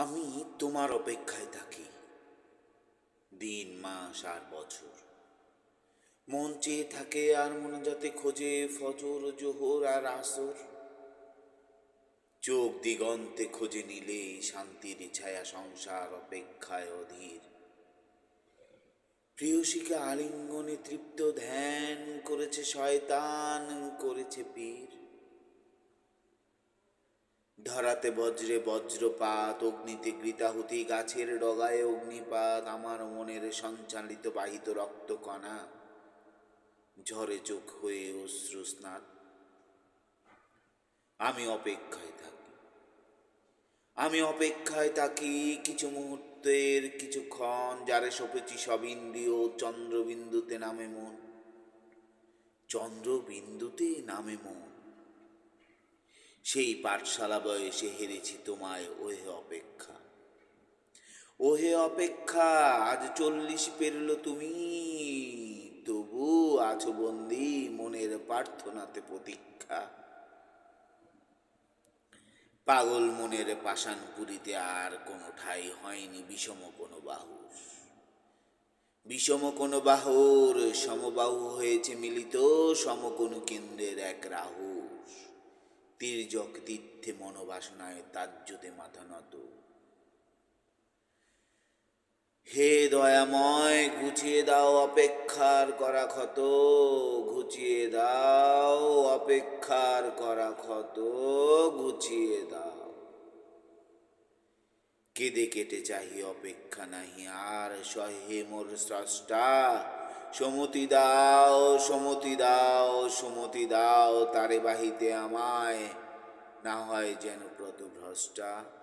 আমি তোমার অপেক্ষায় থাকি। দিন, মাস আর বছর। মন চেয়ে থাকে আর মনে যাতে খোঁজে ফজর, জোহর আর আসর। চোখ দিগন্তে খোঁজে নিলে শান্তির ছায়া সংসার অপেক্ষায় অধীর। প্রিয়সীকে আলিঙ্গনে তৃপ্ত ধ্যান করেছে শয়তান, করেছে পীর। ধরাতে বজ্রে বজ্রপাত, অগ্নিতে গৃতাহুতি, গাছের ডগায় অগ্নিপাত, আমার মনের সঞ্চালিত বাহিত রক্তকণা। ঝরে চোখ হয়ে অশ্রু স্নাত। আমি অপেক্ষায় থাকি। আমি অপেক্ষায় থাকি কিছু মুহূর্তের কিছুক্ষণ যারে সপেছি সব ইন্দ্রিয় চন্দ্রবিন্দুতে নামে মন। চন্দ্রবিন্দুতে নামে মন। সেই পাঠশালা বয়সে হেরেছি তোমায়, ওহে অপেক্ষা। ওহে অপেক্ষা, আজ চল্লিশ পেরল তুমি। তবু আছো বন্দি মনের প্রার্থনাতে প্রতীক্ষা। পাগল মনের পাষাণ পুরীতে আর কোনো ঠাই হয়নি বিষম কোনো বাহুর। বিষম কোনো বাহুর, সমবাহু হয়েছে মিলিত সম কোনো কেন্দ্রের এক রাহুস তির্যক তীর্থে মনোবাসনায় তাজ্যতে মাথা নত। হে দয়াময় ঘুচিয়ে দাও অপেক্ষার করা ক্ষত ঘুচিয়ে দাও অপেক্ষার করা ক্ষত ঘুচিয়ে দাও। কেঁদে কেটে চাহি অপেক্ষা নাহি, আর সহে মোর স্রষ্টা সমতি দাও সমতি দাও সমতি দাও তারে বাহিতে আমায়। না হয় যেন প্রত ভ্রষ্টা